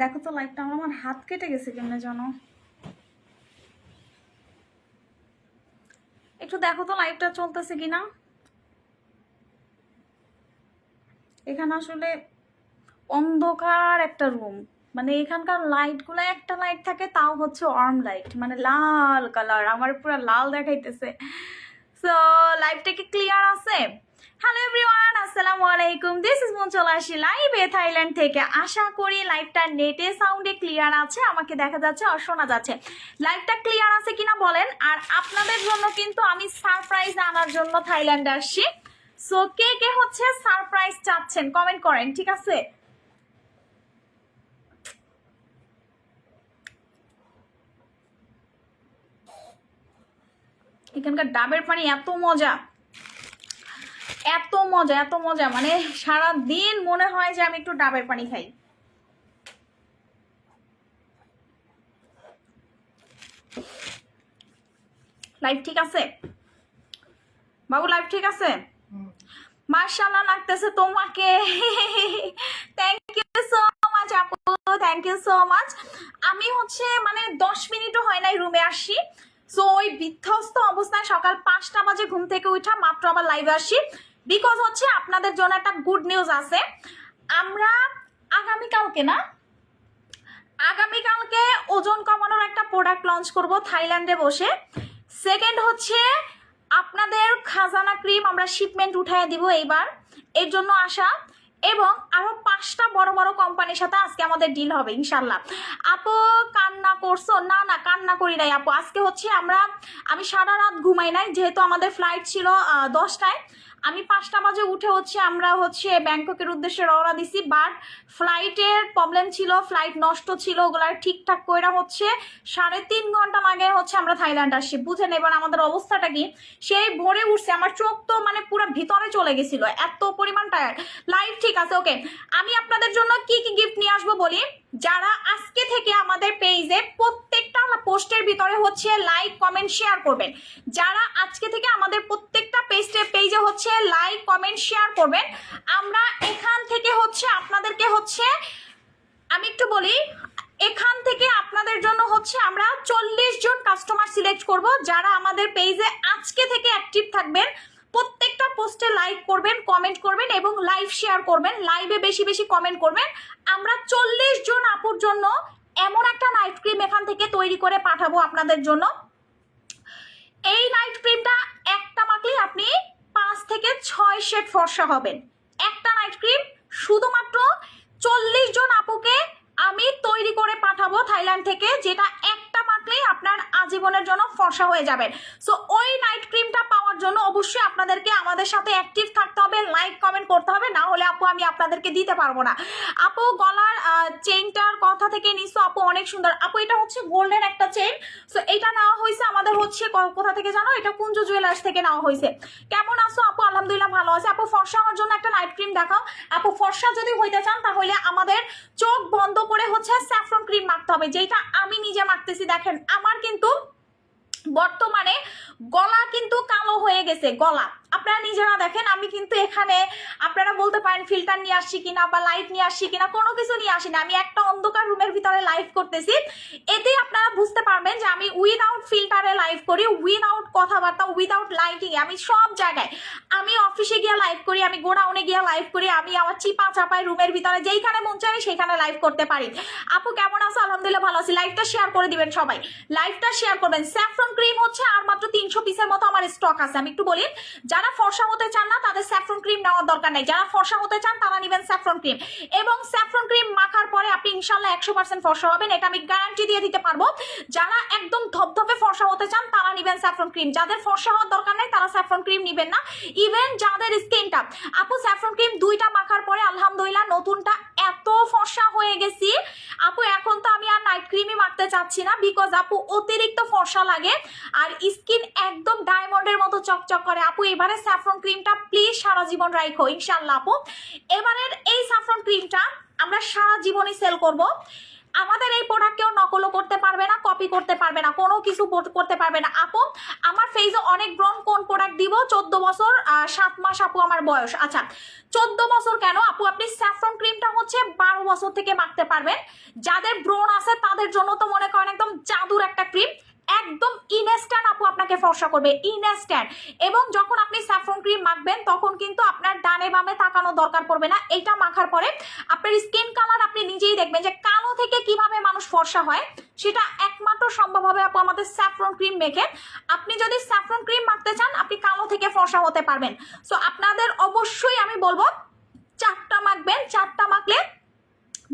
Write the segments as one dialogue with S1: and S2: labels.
S1: দেখো তো লাইটটা আমার আমার হাত কেটে গেছে কেমনে জানো? একটু দেখো তো লাইটটা চলতেছে কিনা। এখানে আসলে অন্ধকার একটা রুম মানে এখানকার লাইটগুলো একটা লাইট থাকে, তাও হচ্ছে আর্ম লাইট মানে লাল কালার আমার পুরো লাল দেখাইতেছে। সো লাইভটা কি ক্লিয়ার আছে? হ্যালো এভরিওয়ান আসসালামু আলাইকুম। দিস চলে আসি থাইল্যান্ড থেকে। আশা করি সাউন্ডে ক্লিয়ার আছে, আমাকে দেখা যাচ্ছে ক্লিয়ার আছে কিনা বলেন, আর আপনাদের জন্য কিন্তু আমি সারপ্রাইজ আনার জন্য থাইল্যান্ড আসছি। সো কে কে হচ্ছে সারপ্রাইজ চাচ্ছেন? কমেন্ট করেন, ঠিক আছে? এখানকার ডাবের পানি এত মজা। এত মজা এত মজা। মানে সারা দিন মনে হয় যে আমি একটু ডাবের পানি খাই। লাইফ ঠিক আছে? বাবু লাইফ ঠিক আছে? মার্শাল্লাহ লাগতেছে তোমাকে। থ্যাংক ইউ সো মাচ আপু থ্যাংক ইউ সো মাচ আমি হচ্ছে মানে দশ মিনিটও হয় নাই রুমে আসি। সো ওই বিধ্বস্ত অবস্থায় সকাল পাঁচটা বাজে ঘুম থেকে উঠা মাত্র আবার লাইভে আসি। বিকজ হচ্ছে আপনাদের জন্য একটা গুড নিউজ আছে। আমরা আগামীকালকে না আগামীকালকে ওজন কমানোর একটা প্রোডাক্ট লঞ্চ করব থাইল্যান্ডে বসে। সেকেন্ড হচ্ছে আপনাদের খাজানা ক্রিম আমরা শিপমেন্ট উঠায় দিব এইবার, এর জন্য আসা এবং আরও পাঁচটা বড় বড় কোম্পানির সাথে আজকে আমাদের ডিল হবে ইনশাল্লাহ আপু, কান্না করছ? না না, কান্না করি নাই আপু। আজকে হচ্ছে আমরা, আমি সারা রাত ঘুমাই নাই, যেহেতু আমাদের ফ্লাইট ছিল দশটায়। আমি পাঁচটা বাজে উঠে হচ্ছে আমরা হচ্ছে ব্যাংককের উদ্দেশ্যে রওনা দিছি বাট ফ্লাইটের প্রবলেম ছিল ফ্লাইট নষ্ট ছিল ওগুলার ঠিকঠাক কইরা হচ্ছে সাড়ে তিন ঘণ্টা লাগে হচ্ছে আমরা থাইল্যান্ড আসছি। বুঝেন, এবার আমাদের অবস্থাটা কি? সেই ভোরে উঠছে, আমার চোখ তো মানে পুরো ভিতরে চলে গেছিল, এত পরিমাণ টায়ার লাইফ ঠিক আছে ওকে আমি আপনাদের জন্য কি কি গিফট নিয়ে আসব বলি? যারা আজকে থেকে আমাদের পেজে প্রত্যেকটা পোস্টের ভিতরে হচ্ছে লাইক কমেন্ট শেয়ার করবেন। যারা আজকে থেকে আমাদের প্রত্যেকটা পেজে হচ্ছে লাইক কমেন্ট শেয়ার করবেন। আমরা এখান থেকে হচ্ছে আপনাদেরকে হচ্ছে, আমি একটু বলি, এখান থেকে আপনাদের জন্য হচ্ছে আমরা চল্লিশ জন কাস্টমার সিলেক্ট করব, যারা আমাদের পেজে আজকে থেকে অ্যাক্টিভ থাকবেন। প্রত্যেকটা পোস্টে লাইক করবেন কমেন্ট করবেন এবং লাইভ শেয়ার করবেন। লাইভে বেশি বেশি কমেন্ট করবেন। আমরা চল্লিশ জন আপুর জন্য এমন একটা নাইট ক্রিম এখান থেকে তৈরি করে পাঠাবো আপনাদের জন্য। এই নাইট ক্রিমটা একটা মাখলেই আপনি পাঁচ থেকে ছয় শেড ফর্সা হবেন একটা নাইট ক্রিম শুধুমাত্র চল্লিশ জন আপুকে আমি তৈরি করে পাঠাবো থাইল্যান্ড থেকে, যেটা একটা মাখলেই আপনার আজীবনের জন্য ফর্সা হয়ে যাবেন সো ওই নাইট ক্রিমটা পাওয়ার জন্য অবশ্যই আপনাদেরকে আমাদের সাথে অ্যাক্টিভ থাকতে হবে লাইক কমেন্ট করতে হবে, না হলে আপু আমি আপনাদেরকে দিতে পারব না। আপু গলার চেইনটার কথা থেকে নিশ্চয় আপু অনেক সুন্দর। আপু, এটা হচ্ছে গোল্ডেন একটা চেইন সো এটা নেওয়া হয়েছে আমাদের হচ্ছে কোথা থেকে জানো? এটা কুঞ্জ জুয়েলার্স থেকে নেওয়া হয়েছে। কেমন আছো আপু? আলহামদুলিল্লাহ ভালো আছে। আপু, ফর্সা হওয়ার জন্য একটা নাইট ক্রিম দেখাও। আপু, ফর্সা যদি হইতে চান, তাহলে আমাদের চোখ বন্ধ করে হচ্ছে স্যাফ্রন ক্রিম মাখতে হবে যেটা আমি নিজে মাখতেছি, দেখেন। আমার কিন্তু বর্তমানে গলা কিন্তু কালো হয়ে গেছে, গলা। আপনারা নিজেরা দেখেন, আমি কিন্তু এখানে আপনারা বলতে পারেন ফিল্টার নিয়ে আসছি কিনা বা লাইট নিয়ে আসছি কিনা, কোনো কিছু নিয়ে আসি না আমি একটা অন্ধকার রুমের ভিতরে লাইভ করতেছি। এতে আপনারা বুঝতে পারবেন যে আমি উইদাউট ফিল্টারে লাইভ করি উইদাউট কথাবার্তা উইদাউট লাইটিং আমি সব জায়গায়, আমি অফিসে গিয়ে লাইভ করি, আমি গোডাউনে গিয়ে লাইভ করি, আমি আমার চিপা চাপায় রুমের ভিতরে যেইখানে মন চাই সেখানে লাইভ করতে পারি। আপু, কেমন আছো? আলহামদুলিল্লাহ ভালো আছি। লাইভটা শেয়ার করে দিবেন সবাই। লাইভটা শেয়ার করবেন। স্যাফরন ক্রিম হচ্ছে আর মাত্র তিনশো পিসের মতো আমার স্টক আছে। আমি একটু বলি, যারা ফর্সা হতে চান না, তাদের স্যাফ্রন ক্রিম নেওয়ার দরকার নেই। যারা ফর্সা হতে চান, তারা নেবেন স্যাফ্রন ক্রিম এবং স্যাফ্রন ক্রিম মাখার পরে আপনি ইনশাল্লাহ একশো পার্সেন্ট ফর্সা হবেন। এটা আমি গ্যারান্টি দিয়ে দিতে পারব। যারা একদম ধপধপে ফর্সা হতে চান, তারা নেবেন স্যাফ্রন ক্রিম যাদের ফর্সা হওয়ার দরকার নেই, তারা স্যাফ্রন ক্রিম নেবেন না। ইভেন যাদের স্কিনটা আপু স্যাফ্রন ক্রিম দুইটা মাখার পরে, আলহামদুলিল্লাহ, নতুনটা এত ফর্সা হয়ে গেছি। আপু, এখন তো আমি আর নাইট ক্রিমই মাখতে চাচ্ছি না বিকজ আপু, অতিরিক্ত ফর্সা লাগে। আর স্কিন একদম ডায়মন্ডের মতো চকচক করে। আপু, এবারে স্যাফরন ক্রিমটা প্লিজ সারা জীবন রাখো ইনশাল্লাহ আপু। এবারের এই স্যাফরন ক্রিমটা আমরা সারা জীবনই সেল করব। আমাদের এই প্রোডাক্ট কেউ নকলও করতে পারবে না কপি করতে পারবে না, কোনো কিছু করতে পারবে না। আপু, আমার ফেজে অনেক ব্রন কোন প্রোডাক্ট দিব? চোদ্দ বছর সাত মাস আপু আমার বয়স। আচ্ছা চোদ্দ বছর কেন? আপু, আপনি স্যাফ্রন ক্রিমটা হচ্ছে বারো বছর থেকে মাখতে পারবেন। যাদের ব্রণ আছে তাদের জন্য তো মনে করেন একদম জাদুর একটা ক্রিম একদম ইনস্ট্যান্ট আপু আপনাকে ফর্সা করবে ইনস্ট্যান্ট এবং যখন আপনি স্যাফরন ক্রিম মাখবেন, তখন কিন্তু আপনার ডানে বামে তাকানো দরকার পড়বে না। এটা মাখার পরে আপনার স্কিন কালার আপনি নিজেই দেখবেন যে কালো থেকে কীভাবে মানুষ ফর্সা হয়, সেটা একমাত্র সম্ভব হবে আপু আমাদের স্যাফরন ক্রিম মেখে। আপনি যদি স্যাফরন ক্রিম মাখতে চান, আপনি কালো থেকে ফর্সা হতে পারবেন। সো আপনাদের অবশ্যই আমি বলব, চারটা মাখবেন, চারটা মাখলে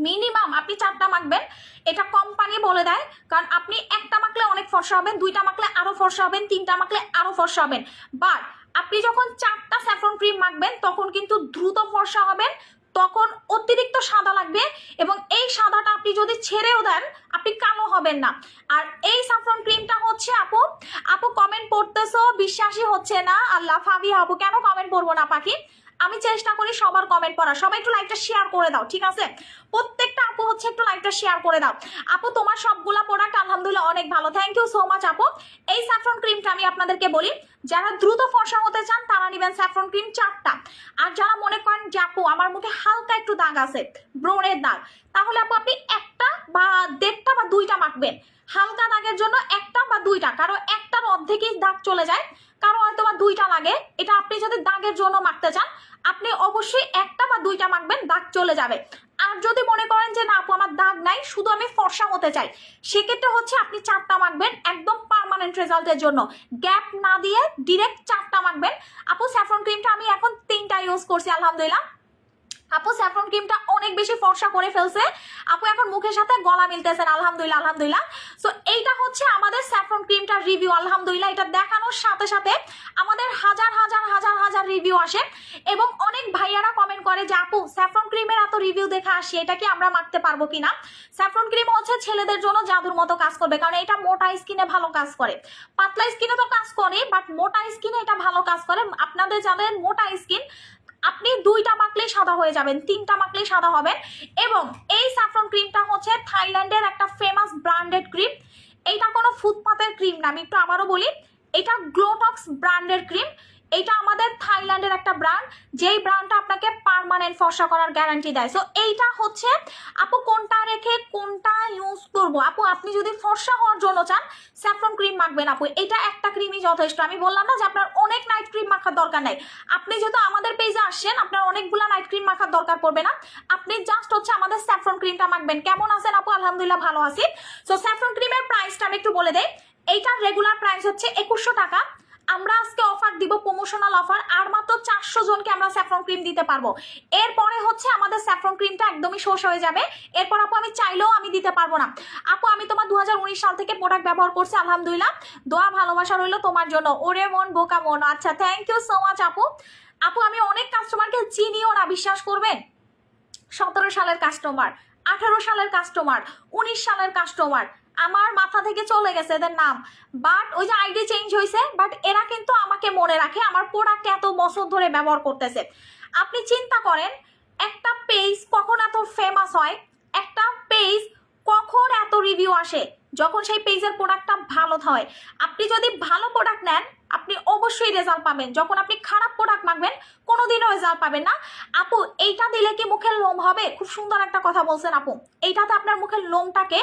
S1: মিনিমাম আপনি চারটা মাখবেন, এটা কোম্পানি বলে দেয়, কারণ আপনি একটা মাখলে অনেক ফর্সা হবেন, দুইটা মাখলে আরও ফর্সা হবেন, তিনটা মাখলে আরও ফর্সা হবেন। বাট আপনি যখন চারটা স্যাফ্রন ক্রিম মাখবেন, তখন কিন্তু দ্রুত ফর্সা হবেন, তখন অতিরিক্ত সাদা লাগবে এবং এই সাদাটা আপনি যদি ছেড়েও দেন, আপনি কালো হবেন না। আর এই সাফরন ক্রিমটা হচ্ছে আপু আপু কমেন্ট পড়তেছো, বিশ্বাসই হচ্ছে না। আল্লাহ ফাবি আপু কেন কমেন্ট পড়ব না, পাখি? আমি চেষ্টা করি সবার কমেন্ট পড়া সবাই একটু লাইকটা শেয়ার করে দাও, ঠিক আছে? প্রত্যেকটা আপু হচ্ছে একটু লাইকটা শেয়ার করে দাও। আপু, তোমার সবগুলা প্রোডাক্ট আলহামদুলিল্লাহ অনেক ভালো। থ্যাংক ইউ সো মাচ আপু। এই স্যাফরন ক্রিমটা আমি আপনাদেরকে বলি, যারা দ্রুত ফর্সা হতে চান, তারা নেবেন স্যাফরন ক্রিম চারটা। আর যারা মনে করেন যে, আপু, আমার মুখে হালকা একটু দাগ আছে, ব্রণের দাগ, তাহলে আপু, আপনি একটা বা দেড়টা বা দুইটা মাখবেন। হালকা দাগের জন্য একটা বা দুইটা কারও একটার অর্ধেকই দাগ চলে যায়। কারও হয়তো বা দুইটা লাগে। এটা আপনি যদি দাগের জন্য মাখতে চান আপনি অবশ্যই একটা বা দুইটা মাখবেন, দাগ চলে যাবে। আর যদি মনে করেন যে, না আপু, আমার দাগ নাই, শুধু আমি ফর্সা হতে চাই, সেক্ষেত্রে হচ্ছে আপনি চারটা মাখবেন একদম পারমানেন্ট রেজাল্টের জন্য। গ্যাপ না দিয়ে ডিরেক্ট চারটা মাখবেন। আপু স্যাফরন ক্রিমটা আমি এখন তিনটা ইউজ করছি, আলহামদুলিল্লাহ। আপু, স্যাফরন ক্রিমটা অনেক বেশি ফর্সা করে ফেলছে। আপু, এখন মুখের সাথে গলা মিলতেছেন আলহামদুলিল্লাহ আলহামদুলিল্লাহ। সো এইটা হচ্ছে আমাদের স্যাফরন ক্রিমটার রিভিউ আলহামদুলিল্লাহ। এটা দেখানোর সাথে সাথে আমাদের হাজার হাজার হাজার হাজার রিভিউ আসে। এবং অনেক ভাইয়ারা কমেন্ট করে যে, আপু, স্যাফরন ক্রিমের এত রিভিউ দেখে আসি, এটা কি আমরা মাখতে পারব কিনা? স্যাফরন ক্রিম হচ্ছে ছেলেদের জন্য জাদুর মতো কাজ করবে, কারণ এটা মোটা স্কিনে ভালো কাজ করে। পাতলা স্কিনে তো কাজ করে বাট মোটা স্কিনে এটা ভালো কাজ করে। আপনাদের যাদের মোটা স্কিন আপনি দুইটা মাখলেই সাদা হয়ে যাবেন, তিনটা মাখলেই সাদা হবেন এবং এই স্যাফরন ক্রিমটা হচ্ছে থাইল্যান্ডের একটা ফেমাস ব্র্যান্ডেড ক্রিম এইটা কোনো ফুটপাতের ক্রিম না, আমি একটু আবারও বলি, এটা গ্লোটক্স ব্র্যান্ডের ক্রিম এটা আমাদের থাইল্যান্ডের একটা ব্র্যান্ড যেই ব্র্যান্ডটা আপনাকে পার্মানেন্ট ফর্সা করার গ্যারান্টি দেয়। সো এইটা হচ্ছে, আপু কোনটা রেখে কোনটা ইউজ করব? আপু, আপনি যদি ফর্সা হওয়ার জন্য চান স্যাফরন ক্রিম মাখবেন আপু। এটা একটা ক্রিমই যথেষ্ট। আমি বললাম না যে আপনার অনেক নাইট ক্রিম মাখার দরকার নাই। আপনি যেহেতু আমাদের পেজে আসছেন, আপনার অনেকগুলো নাইট ক্রিম মাখার দরকার পড়বে না। আপনি জাস্ট হচ্ছে আমাদের স্যাফরন ক্রিমটা মাখবেন। কেমন আছেন আপু? আলহামদুলিল্লাহ ভালো আছি। সো স্যাফরন ক্রিমের প্রাইসটা আমি একটু বলে দেই। এইটার রেগুলার প্রাইস হচ্ছে একুশশো টাকা। আমরা আজকে অফার দিব প্রমোশনাল অফার আর মাত্র চারশো জনকে আমরা স্যাফরন ক্রিম দিতে পারব। এরপরে হচ্ছে আমাদের স্যাফরন ক্রিমটা একদমই শেষ হয়ে যাবে। এরপর আপু, আমি চাইলেও আমি দিতে পারব না। আপু, আমি তোমার দু হাজার উনিশ সাল থেকে প্রোডাক্ট ব্যবহার করছি, আলহামদুলিল্লাহ। দোয়া ভালোবাসা রইল তোমার জন্য। ওরে মন, বোকা মন। আচ্ছা থ্যাংক ইউ সো মাচ আপু। আপু, আমি অনেক কাস্টমারকে চিনিও না, বিশ্বাস করবেন? সতেরো সালের কাস্টমার আঠারো সালের কাস্টমার উনিশ সালের কাস্টমার আমার মাথা থেকে চলে গেছে এদের নাম। বাট ওই যে আইডি চেঞ্জ হয়েছে বাট এরা কিন্তু আমাকে মনে রাখে, আমার প্রোডাক্ট এত বছর ধরে ব্যবহার করতেছে। আপনি চিন্তা করেন, একটা পেজ কখন এত ফেমাস হয়, একটা পেজ কখন এত রিভিউ আসে, যখন সেই পেজের প্রোডাক্টটা ভালো হয়। আপনি যদি ভালো প্রোডাক্ট নেন, আপনি অবশ্যই রেজাল্ট পাবেন। যখন আপনি খারাপ প্রোডাক্ট মাখবেন, কোনোদিনও রেজাল্ট পাবেন না। আপু, এইটা দিলে কি মুখের লোম হবে? খুব সুন্দর একটা কথা বলছেন আপু। এইটাতে আপনার মুখের লোমটাকে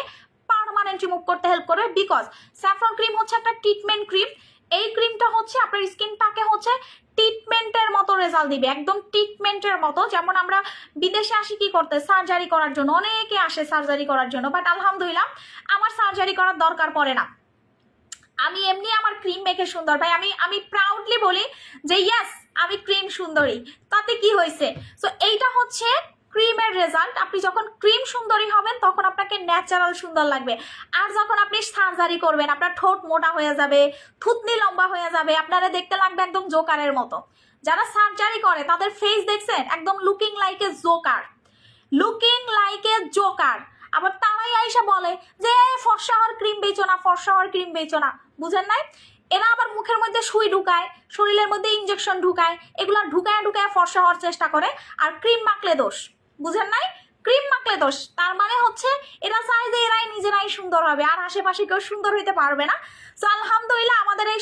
S1: পার্মানেন্ট রিমুভ করতে হেল্প করবে বিকজ স্যাফরন ক্রিম হচ্ছে একটা ট্রিটমেন্ট ক্রিম এই ক্রিমটা হচ্ছে আপনার স্কিনটাকে হচ্ছে ট্রিটমেন্টের মতো রেজাল্ট দিবে, একদম ট্রিটমেন্টের মতো। যেমন আমরা বিদেশে আসি কি করতে সার্জারি করার জন্য, অনেকে আসে সার্জারি করার জন্য বাট আলহামদুলিল্লাহ আমার সার্জারি করার দরকার পড়ে না। আমি এমনি আমার ক্রিম মেখে সুন্দর। ভাই, আমি আমি প্রাউডলি বলি যে ইয়েস আমি ক্রিম সুন্দরী। তাতে কি হয়েছে? সো এইটা হচ্ছে ক্রিমের রেজাল্ট আপনি যখন ক্রিম সুন্দরী হবেন, তখন আপনাকে ন্যাচারাল সুন্দর লাগবে। আর যখন আপনি সার্জারি করবেন, আপনার ঠোঁট মোটা হয়ে যাবে, থুতনি লম্বা হয়ে যাবে, আপনারা দেখতে লাগবে একদম জোকারের মতো। যারা সার্জারি করে, তাদের ফেস দেখছেন, একদম looking like a joker looking like a joker আবার তারাই আইসা বলে যে ফর্সা হওয়ার ক্রিম বেচো না, ফর্সা হওয়ার ক্রিম বেচো না। বুঝেন নাই? এরা আবার মুখের মধ্যে সুই ঢুকায়, শরীরের মধ্যে ইঞ্জেকশন ঢুকায়, এগুলা ঢুকায় ঢুকায় ফর্সা হওয়ার চেষ্টা করে, আর ক্রিম মাখলে দোষ। বুঝেন নাই? ক্রিম মাখলে দোষ। তার মানে হচ্ছে, এরা চায় যে এরাই নিজেরাই সুন্দর হবে, আর আশেপাশে কেউ সুন্দর হইতে পারবে না। তো আলহামদুলিল্লাহ, আমাদের এই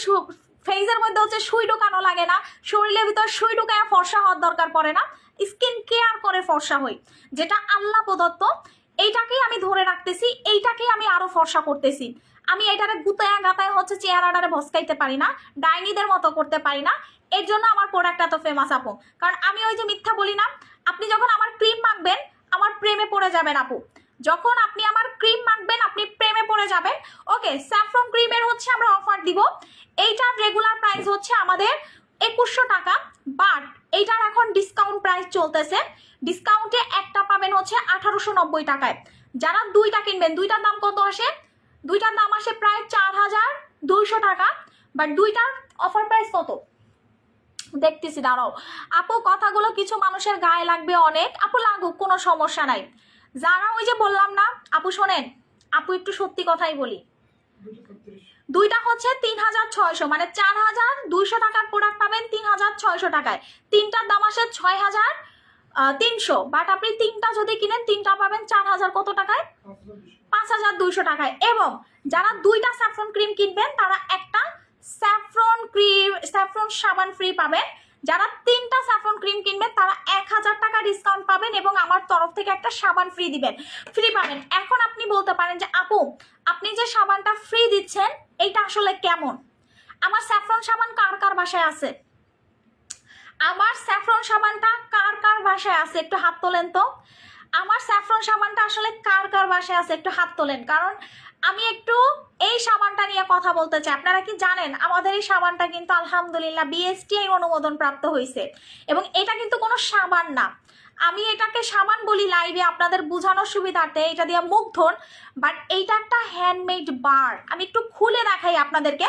S1: ফেজের মধ্যে হচ্ছে সুই ঢুকানো লাগে না। শরীরের ভিতর সুই ঢুকায় ফর্সা হওয়ার দরকার পড়ে না। স্কিন কেয়ার করে ফর্সা হই, যেটা আল্লাহ প্রদত্ত। এইটাকেই আমি ধরে রাখতেছি, এইটাকেই আমি আরও ফর্সা করতেছি। আমি এটারে গুতায়া গাতায় হচ্ছে চেহারাটারে ভসকাইতে পারি না, ডাইনিদের মতো করতে পারি না। এর জন্য আমার প্রোডাক্ট এত ফেমাস আপু। কারণ আমি ওই যে মিথ্যা বলি না আপনি যখন আমার ক্রিম মাখবেন, আমার প্রেমে পড়ে যাবেন আপু। যখন আপনি আমার ক্রিম মাখবেন, আপনি প্রেমে পড়ে যাবেন। ওকে স্যাফরন ক্রিমের হচ্ছে আমরা অফার দিব। এইটার রেগুলার প্রাইস হচ্ছে আমাদের একুশশো টাকা বাট এইটার এখন ডিসকাউন্ট প্রাইস চলতেছে। ডিসকাউন্টে একটা পাবেন হচ্ছে আঠারোশো নব্বই টাকায়। যারা দুইটা কিনবেন, দুইটার দাম কত আসে? দুইটার দাম আসে প্রায় চার হাজার দুইশো টাকা বাট দুইটার অফার প্রাইস কত? দেখতেছি, দাঁড়াও। আপু, কথাগুলো কিছু মানুষের গায়ে লাগবে অনেক। আপু, লাগুক, কোনো সমস্যা নাই। যারা ওই যে বললাম না, আপু, শোনেন, আপু, একটু সত্যি কথাই বলি। দুইটা হচ্ছে তিন হাজার ছয়শো মানে চার হাজার দুইশো টাকার প্রোডাক্ট পাবেন তিন হাজার ছয়শো টাকায়। তিনটার দাম আসে ছয় হাজার তিনশো। বাট আপনি তিনটা যদি কিনেন, তিনটা পাবেন চার হাজার কত টাকায়? পাঁচ হাজার দুইশো টাকায়। এবং যারা দুইটা স্যাফরন ক্রিম কিনবেন, তারা একটা স্যাফরন ক্রিম, স্যাফ্রন সাবান ফ্রি পাবেন। যারা তিনটা স্যাফ্রন ক্রিম কিনবেন, তারা এক হাজার টাকা ডিসকাউন্ট পাবেন এবং আমার তরফ থেকে একটা সাবান ফ্রি দিবেন। ফ্রি পাবেন। এখন আপনি বলতে পারেন যে, আপু, আপনি যে সাবানটা ফ্রি দিচ্ছেন, এইটা আসলে কেমন? আমার স্যাফ্রন সাবান কার কার বাসায় আছে? আমার স্যাফ্রন সাবানটা কার কার বাসায় আছে? একটু হাত তোলেন তো। আমার স্যাফরন সাবানটা আসলে কার কার বাসায় আছে একটু হাত তোলেন। কারণ আমি একটু এই সাবানটা নিয়ে কথা বলতে চাই। আপনারা কি জানেন, আমাদের এই সাবানটা কিন্তু আলহামদুলিল্লাহ বিএসটিআই অনুমোদন প্রাপ্ত হয়েছে। এবং এটা কিন্তু কোনো সাবান না। আমি এটাকে সাবান বলি লাইভে আপনাদের বোঝানোর সুবিধার্থে, এটা দিয়ে মুখ ধন। বাট এইটা একটা হ্যান্ডমেড বার আমি একটু খুলে দেখাই আপনাদেরকে।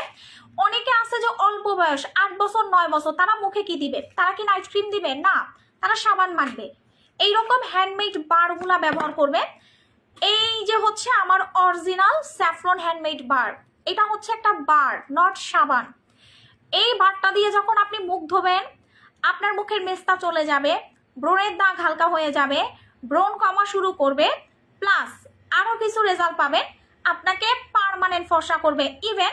S1: অনেকে আছে যে অল্প বয়স, আট বছর, নয় বছর, তারা মুখে কি দিবে? তারা কি নাইট ক্রিম দিবে? না, তারা সাবান মাখবে। এইরকম হ্যান্ডমেড বারগুলা ব্যবহার করবে। এই যে হচ্ছে আমার অরিজিনাল স্যাফরন হ্যান্ডমেড বার এটা হচ্ছে একটা বার নট সাবান। এই বারটা দিয়ে যখন আপনি মুখ ধোবেন, আপনার মুখের মেস্তা চলে যাবে, ব্রণের দাগ হালকা হয়ে যাবে, ব্রণ কমা শুরু করবে প্লাস আরও কিছু রেজাল্ট পাবেন। আপনাকে পারমানেন্ট ফর্সা করবে। ইভেন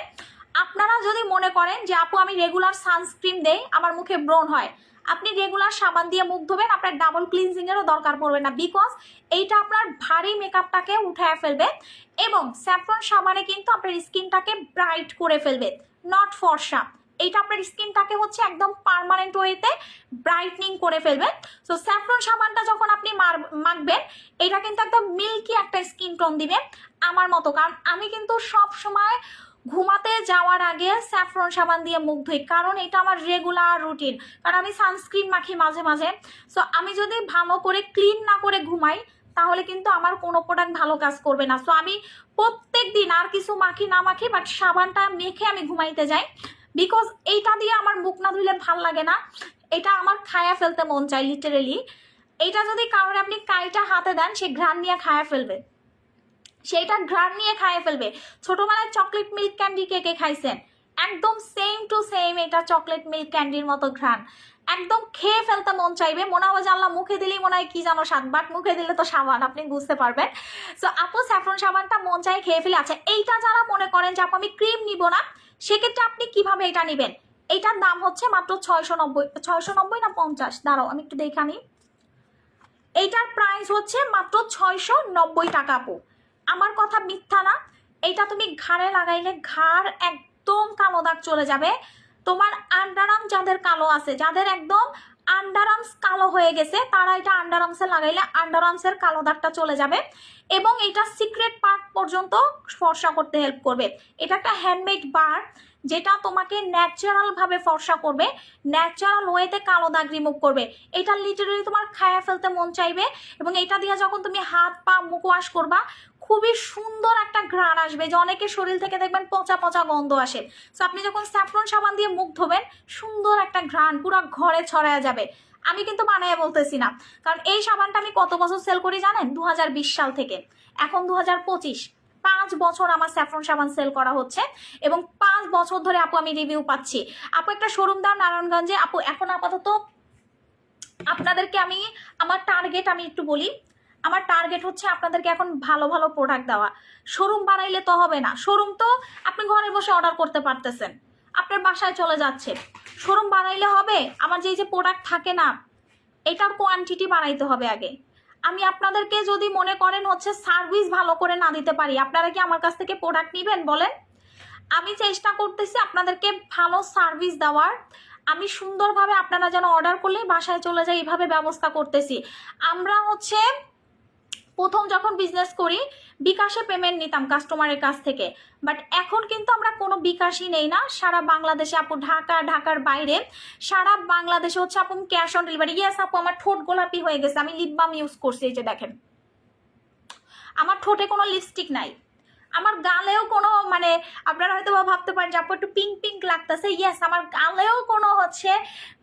S1: আপনারা যদি মনে করেন যে, আপু, আমি রেগুলার সানস্ক্রিন দেই, আমার মুখে ব্রণ হয়। আপনি রেগুলার সাবান দিয়ে মুখ ধোবেন, আপনার ডাবল ক্লিনজিংয়েরও দরকার পড়বে না বিকজ এইটা আপনার ভারী মেকআপটাকে উঠায় ফেলবে এবং স্যাফ্রন সাবানে কিন্তু আপনার স্কিনটাকে ব্রাইট করে ফেলবে নট ফর্সা এইটা আপনার স্কিনটাকে হচ্ছে একদম পার্মানেন্ট ওয়েতে ব্রাইটনিং করে ফেলবে। সো স্যাফ্রন সাবানটা যখন আপনি মার, মাখবেন এটা কিন্তু একদম মিল্কি একটা স্কিন টোন দিবে আমার মতো। কারণ আমি কিন্তু সব সময় ঘুমাতে যাওয়ার আগে স্যাফরন সাবান দিয়ে মুখ ধুই, কারণ এটা আমার রেগুলার রুটিন কারণ আমি সানস্ক্রিন মাখি মাঝে মাঝে। সো আমি যদি ভালো করে ক্লিন না করে ঘুমাই, তাহলে কিন্তু আমার কোনো প্রোডাক্ট ভালো কাজ করবে না। সো আমি প্রত্যেক দিন আর কিছু মাখি না মাখি বাট সাবানটা মেখে আমি ঘুমাইতে যাই। বিকজ এইটা দিয়ে আমার মুখ না ধুইলে ভালো লাগে না। এটা আমার খায়া ফেলতে মন চায় লিটারেলি এইটা যদি কারোর আপনি কাইটা হাতে দেন, সে ঘ্রাণ নিয়ে খায়া ফেলবে। সেইটা ঘ্রাণ নিয়ে খাইয়ে ফেলবে। ছোটবেলায় চকলেট মিল্ক ক্যান্ডি কে কে খাইছেন? একদম সেম টু সেম এটা চকলেট মিল্ক ক্যান্ডির মতো ঘ্রাণ। একদম খেয়ে ফেলতে মন চাইবে। মনে হবে জানলা মুখে দিলেই মনে হয় কি জানো স্বাদ বাট মুখে দিলে তো সাবান, আপনি বুঝতে পারবেন। সো আপু স্যাফরন সাবানটা মন চাই খেয়ে ফেলে। আছে এইটা যারা মনে করেন যে, আপু, আমি ক্রিম নিব না, সেক্ষেত্রে আপনি কীভাবে এটা নেবেন? এইটার দাম হচ্ছে মাত্র ছয়শো নব্বই ছয়শো নব্বই না পঞ্চাশ? দাঁড়াও, আমি একটু দেখে নিই এইটার প্রাইস হচ্ছে মাত্র ছয়শো নব্বই টাকা, আপু। আমার কথা মিথ্যা না। এটা তুমি ঘাড়ে লাগাইলে ঘাড় একদম কালো দাগ চলে যাবে। তোমার আন্ডারাম যাদের কালো আছে, যাদের একদম আন্ডারামস কালো হয়ে গেছে, তারা এটা আন্ডারামসে লাগাইলে আন্ডারামসের কালো দাগটা চলে যাবে। এবং এটা সিক্রেট পার্ট পর্যন্ত ফর্সা করতে হেল্প করবে। এটা একটা হ্যান্ডমেড বার যেটা তোমাকে ন্যাচারাল ভাবে ফর্সা করবে ন্যাচারাল ওয়েতে কালো দাগ রিমুভ করবে। এটা লিটারেলি তোমার খায়া ফেলতে মন চাইবে এবং এটা দিয়ে যখন তুমি হাত, পা, মুখ ওয়াশ করবা, খুবই সুন্দর একটা ঘ্রাণ আসবে যে অনেকের শরীর থেকে দেখবেন পচা পচা গন্ধ আসে। সো আপনি যখন স্যাফরন সাবান দিয়ে মুখ ধোবেন, সুন্দর একটা ঘ্রাণ পুরো ঘরে ছড়ায় যাবে। আমি কিন্তু বানায় বলতেছি না। কারণ এই সাবানটা আমি কত বছর সেল করি জানেন? দু হাজার বিশ সাল থেকে। এখন দু পাঁচ বছর আমার স্যাফরন সাবান সেল করা হচ্ছে এবং পাঁচ বছর ধরে আপু আমি রিভিউ পাচ্ছি। আপু একটা শোরুম দাও নারায়ণগঞ্জে। আপু, এখন আপাতত আপনাদেরকে আমি আমার টার্গেট আমি একটু বলি। আমার টার্গেট হচ্ছে আপনাদেরকে এখন ভালো ভালো প্রোডাক্ট দেওয়া। শোরুম বানাইলে তো হবে না। শোরুম তো আপনি ঘরে বসে অর্ডার করতে পারতেছেন। আপনার বাসায় চলে যাচ্ছে। শোরুম বানাইলে হবে, আমার যেই যে প্রোডাক্ট থাকে না, এটার কোয়ান্টিটি বানাইতে হবে আগে। আমি আপনাদেরকে যদি মনে করেন হচ্ছে সার্ভিস ভালো করে না দিতে পারি, আপনারা কি আমার কাছ থেকে প্রোডাক্ট নেবেন বলেন? আমি চেষ্টা করতেছি আপনাদেরকে ভালো সার্ভিস দেওয়ার। আমি সুন্দরভাবে আপনারা যেন অর্ডার করলেই বাসায় চলে যায় এইভাবে ব্যবস্থা করতেছি। আমরা হচ্ছে প্রথম যখন বিজনেস করি, বিকাশে পেমেন্ট নিতাম কাস্টমারের কাছ থেকে। বাট এখন কিন্তু আমরা কোনো বিকাশই নেই না। সারা বাংলাদেশে আপু ঢাকা, ঢাকার বাইরে। সারা বাংলাদেশে হচ্ছে আপু ক্যাশ অন ডেলিভারি ইয়াস আপু, আমার ঠোঁট গোলাপি হয়ে গেছে। আমি লিপ বাম ইউজ করছি এই যে দেখেন। আমার ঠোঁটে কোনো লিপস্টিক নাই। আমার গালেও কোনো মানে আপনারা হয়তো ভাবতে পারেন যে, আপু, একটু পিঙ্ক পিঙ্ক লাগতেছে। ইয়েস আমার গালেও কোনো হচ্ছে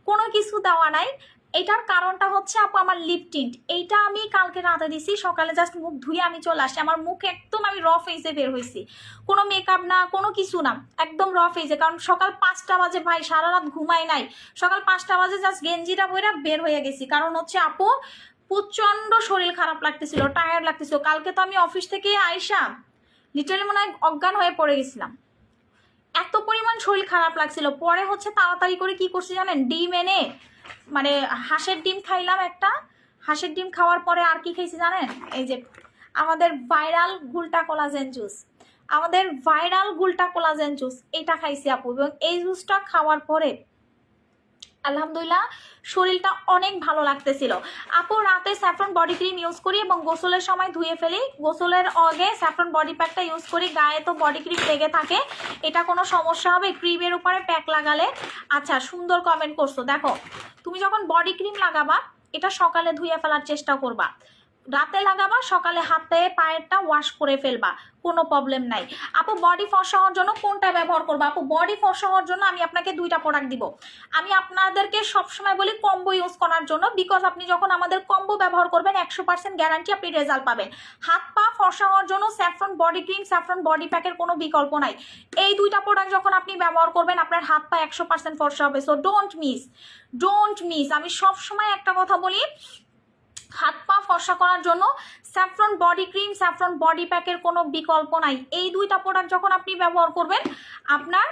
S1: কোনো কিছু দেওয়া নাই। এটার কারণটা হচ্ছে আপু আমার লিপ টিন্ট এইটা আমি কালকে রাতে দিছি, সকালে জাস্ট মুখ ধুয়ে আমি চলে আসি আমার মুখ একদম আমি র ফেসে বের হয়েছি কোনো মেকআপ না, কোনো কিছু না, একদম র ফেসে কারণ সকাল পাঁচটা বাজে ভাই, সারা রাত ঘুমাই নাই। সকাল পাঁচটা বাজে জাস্ট গেঞ্জিটা বইরা বের হয়ে গেছি। কারণ হচ্ছে আপু, প্রচণ্ড শরীর খারাপ লাগতেছিল টায়ার্ড লাগতেছিল। কালকে তো আমি অফিস থেকে আইসা লিটারালি মনে হয় অজ্ঞান হয়ে পড়ে গেছিলাম। এত পরিমাণ শরীর খারাপ লাগছিল। পরে হচ্ছে তাড়াতাড়ি করে কি করছি জানেন? ডিম এনে মানে হাঁসের ডিম খাইলাম একটা। হাঁসের ডিম খাওয়ার পরে আর কি খেয়েছি জানেন? এই যে আমাদের ভাইরাল গুলটা কোলাজেন জুস। আমাদের ভাইরাল গুলটা কোলাজেন জুস, এটা খাইছি আপু। এবং এই জুসটা খাওয়ার পরে আলহামদুলিল্লাহ, শরীরটা অনেক ভালো লাগতেছিল। আপু, রাতে স্যাফ্রন বডি ক্রিম ইউজ করি এবং গোসলের সময় ধুয়ে ফেলি। গোসলের আগে স্যাফ্রন বডি প্যাকটা ইউজ করি, গায়ে তো বডি ক্রিম লেগে থাকে। এটা কোনো সমস্যা হবে? ক্রিমের উপরে প্যাক লাগালে। আচ্ছা সুন্দর কমেন্ট করছ। দেখো, তুমি যখন বডি ক্রিম লাগাবা, এটা সকালে ধুয়ে ফেলার চেষ্টা করবা। রাতে লাগাবা, সকালে হাতে পায়েরটা ওয়াশ করে ফেলবা, কোনো প্রবলেম নাই। আপু বডি ফর্সা হওয়ার জন্য কোনটা ব্যবহার করব? আপু বডি ফর্সা হওয়ার জন্য আমি আপনাকে দুইটা প্রোডাক্ট দিব। আমি আপনাদেরকে সবসময় বলি কম্বো ইউজ করার জন্য বিকজ আপনি যখন আমাদের কম্বো ব্যবহার করবেন, একশো পার্সেন্ট গ্যারান্টি আপনি রেজাল্ট পাবেন। হাত পা ফর্সা হওয়ার জন্য saffron body cream saffron body প্যাকের কোনো বিকল্প নাই। এই দুইটা প্রোডাক্ট যখন আপনি ব্যবহার করবেন, আপনার হাত পা একশো পার্সেন্ট ফর্সা হবে। So don't miss don't miss আমি সবসময় একটা কথা বলি হাত পা ফর্সা করার জন্য saffron body cream, saffron body প্যাকের কোনো বিকল্প নাই। এই দুইটা প্রোডাক্ট যখন আপনি ব্যবহার করবেন, আপনার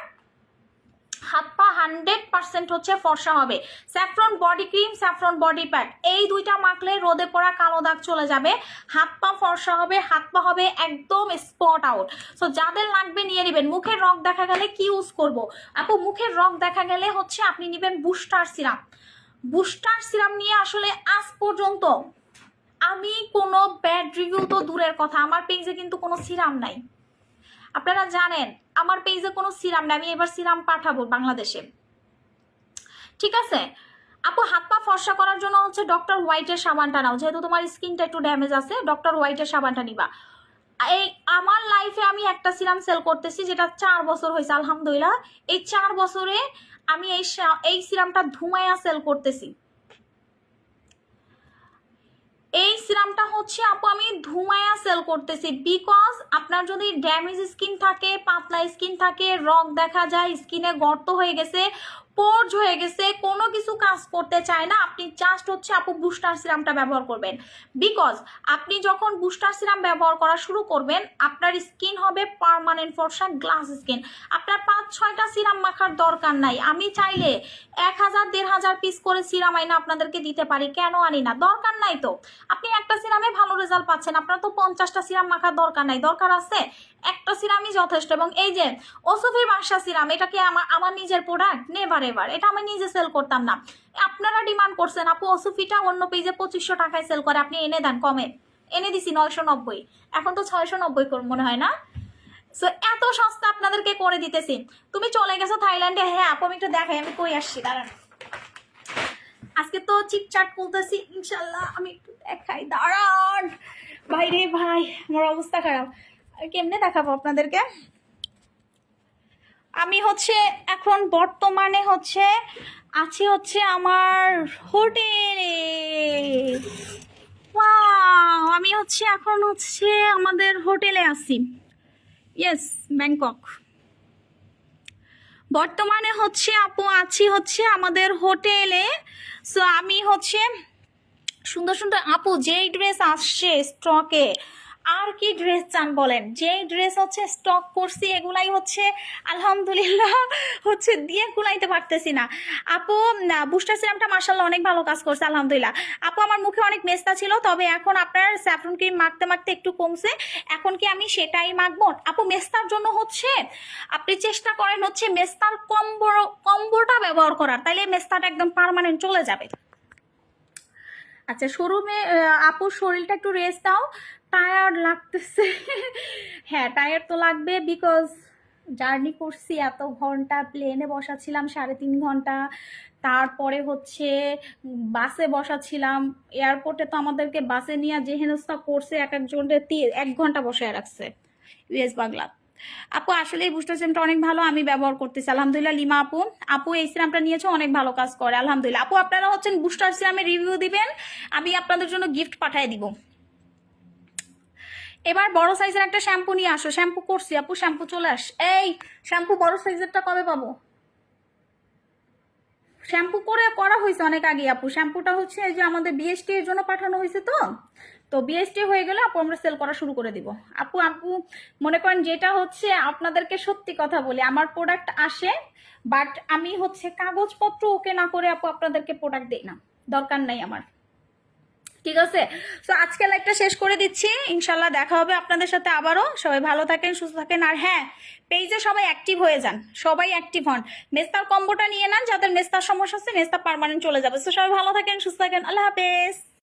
S1: হাত পা হান্ড্রেড পার্সেন্ট হচ্ছে ফর্সা হবে। Saffron body cream, saffron body pack, এই দুইটা মাখলে রোদে পড়া কালো দাগ চলে যাবে। হাত পা ফর্সা হবে, হাত পা হবে একদম স্পট আউট সো যাদের লাগবে নিয়ে নেবেন। মুখের রং দেখা গেলে কি ইউজ করব? আপু, মুখের রং দেখা গেলে হচ্ছে আপনি নেবেন বুস্টার সিরাম বুস্টার সিরাম নিয়ে আসলে আজ পর্যন্ত আমি কোনো ব্যাড রিভিউ তো দূরের কথা, আমার পেজে কিন্তু কোনো সিরাম নাই। আপনারা জানেন, আমার পেজে কোনো সিরাম নাই, আমি এবার সিরাম পাঠাবো বাংলাদেশে। ঠিক আছে? আপু, হাত পা ফর্সা করার জন্য হচ্ছে ডক্টর হোয়াইটের সাবানটা নাও, যেহেতু তোমার স্কিনটা একটু ড্যামেজ আছে ডক্টর হোয়াইটের সাবানটা নিবা। এই আমার লাইফে আমি একটা সিরাম সেল করতেছি, যেটা চার বছর হয়েছে, আলহামদুলিল্লাহ। এই চার বছরে আমি এই এই সিরামটা ধুমাইয়া সেল করতেছি। এই সিরামটা হচ্ছে, আপু, আমি ধুমায়া সেল করতেছি বিকজ আপনার যদি ড্যামেজ স্কিন থাকে, পাতলা স্কিন থাকে, রগ দেখা যায় স্কিনে গর্ত হয়ে গেছে পোর্জ হয়ে গেছে, কোনো কিছু কাজ করতে চায় না, আপনি জাস্ট হচ্ছে আপু বুস্টার সিরামটা ব্যবহার করবেন। বিকজ আপনি যখন বুস্টার সিরাম ব্যবহার করা শুরু করবেন, আপনার স্কিন হবে পার্মানেন্ট ফর্সা গ্লাস স্কিন আপনার পাঁচ, ছয়টা সিরাম মাখার দরকার নাই। আমি চাইলে এক হাজার, দেড় হাজার পিস করে সিরাম আইনা আপনাদেরকে দিতে পারি, কেন আনি না? দরকার নাই তো। আপনি একটা সিরামে ভালো রেজাল্ট পাচ্ছেন, আপনার তো পঞ্চাশটা সিরাম মাখার দরকার নাই। দরকার আছে একটা সিরামই যথেষ্ট। এবং এই যে ওসফি বাসা সিরাম এটা কি আমার আমার নিজের প্রোডাক্ট নেভার এভার এটা আমি নিজে সেল করতাম না। আপনারা ডিমান্ড করছেন, আপু, ওসফিটা অন্য পেজে পঁচিশশো টাকায় সেল করে, আপনি এনে দেন কমে। এনে দিছি নয়শো নব্বই, এখন তো ছয়শো নব্বই মনে হয় না? সো এত সস্তা আপনাদেরকে করে দিতেছি। তুমি চলে গেছো থাইল্যান্ডে হ্যাঁ আপু, আমি একটু দেখাই, আমি কই আসছি, দাঁড়ান। আজকে তো চিকচাট করতেছি ইনশাল্লাহ আমি একটু দেখাই, দাঁড়ান। ভাই রে ভাই আমার অবস্থা খারাপ। কেমনে দেখাবো আপনাদেরকে? আমি হচ্ছে এখন বর্তমানে হচ্ছে আছি হচ্ছে আমার হোটেলে। আমি হচ্ছে এখন হচ্ছে আমাদের হোটেলে আছি। ইয়েস ব্যাংকক বর্তমানে হচ্ছে আপু আছি হচ্ছে আমাদের হোটেলে। সো আমি হচ্ছে সুন্দর সুন্দর আপু যেই ড্রেস আসছে স্টকে আর কি ড্রেস চান বলেন? যেই ড্রেস হচ্ছে স্টক করছি, এগুলাই হচ্ছে, আলহামদুলিল্লাহ, হচ্ছে দিয়ে কুলাইতে পারতেছি না। আপু বুস্টার সিরামটা মার্শাল্লাহ অনেক ভালো কাজ করছে, আলহামদুলিল্লাহ। আপু, আমার মুখে অনেক মেস্তা ছিল, তবে এখন আপনার স্যাফরন ক্রিম মাখতে মাখতে একটু কমছে। এখন কি আমি সেটাই মাখবো? আপু, মেস্তার জন্য হচ্ছে, আপনি চেষ্টা করেন হচ্ছে মেস্তার কম্বো কম্বোটা ব্যবহার করার। তাইলে মেস্তাটা একদম পারমানেন্ট চলে যাবে। আচ্ছা শোরুমে আপুর শরীরটা একটু রেস্ট দাও। টায়ার্ড লাগতেছে। হ্যাঁ টায়ার্ড তো লাগবে বিকজ জার্নি করছি এত ঘণ্টা প্লেনে বসা ছিলাম সাড়ে তিন ঘণ্টা। তারপরে হচ্ছে বাসে বসা ছিলাম এয়ারপোর্টে তো আমাদেরকে বাসে নিয়ে যে হেনস্থা করছে, এক একজনের এক ঘণ্টা বসে রাখছে। ইউএস বাংলা। আপু, আসলে এই বুস্টার সিরামটা অনেক ভালো, আমি ব্যবহার করতেছি। আলহামদুলিল্লাহ, লিমা আপু। আপু, এই সিরামটা নিয়েছে অনেক ভালো কাজ করে, আলহামদুলিল্লাহ। আপু, আপনারা হচ্ছেন বুস্টার সিরামের রিভিউ দিবেন, আমি আপনাদের জন্য গিফট পাঠিয়ে দিব। এবার বড় সাইজের একটা শ্যাম্পু নিয়ে আসো। শ্যাম্পু করছি, আপু শ্যাম্পু চলে আস এই শ্যাম্পু বড় সাইজেরটা কবে পাবো? শ্যাম্পু করে করা হয়েছে অনেক আগে আপু। শ্যাম্পুটা হচ্ছে এই যে আমাদের বিএসটি এর জন্য পাঠানো হয়েছে তো? তো বিএসটি হয়ে গেলে আপু আমরা সেল করা শুরু করে দিব। আপু আপু, মনে করেন যেটা হচ্ছে আপনাদেরকে সত্যি কথা বলি, আমার প্রোডাক্ট আসে বাট আমি হচ্ছে কাগজপত্র ওকে না করে আপু আপনাদেরকে প্রোডাক্ট দিই না। দরকার নাই আমার। ঠিক আছে? তো আজকে লাইভটা শেষ করে দিচ্ছি। ইনশাল্লাহ দেখা হবে আপনাদের সাথে আবারও। সবাই ভালো থাকেন, সুস্থ থাকেন। আর হ্যাঁ পেজে সবাই অ্যাক্টিভ হয়ে যান। সবাই অ্যাক্টিভ হন। মেস্তার কম্বোটা নিয়ে নেন। যাদের মেস্তার সমস্যা আছে মেস্তা পারমানেন্ট চলে যাবে। তো সবাই ভালো থাকেন, সুস্থ থাকেন। আল্লাহ হাফেজ।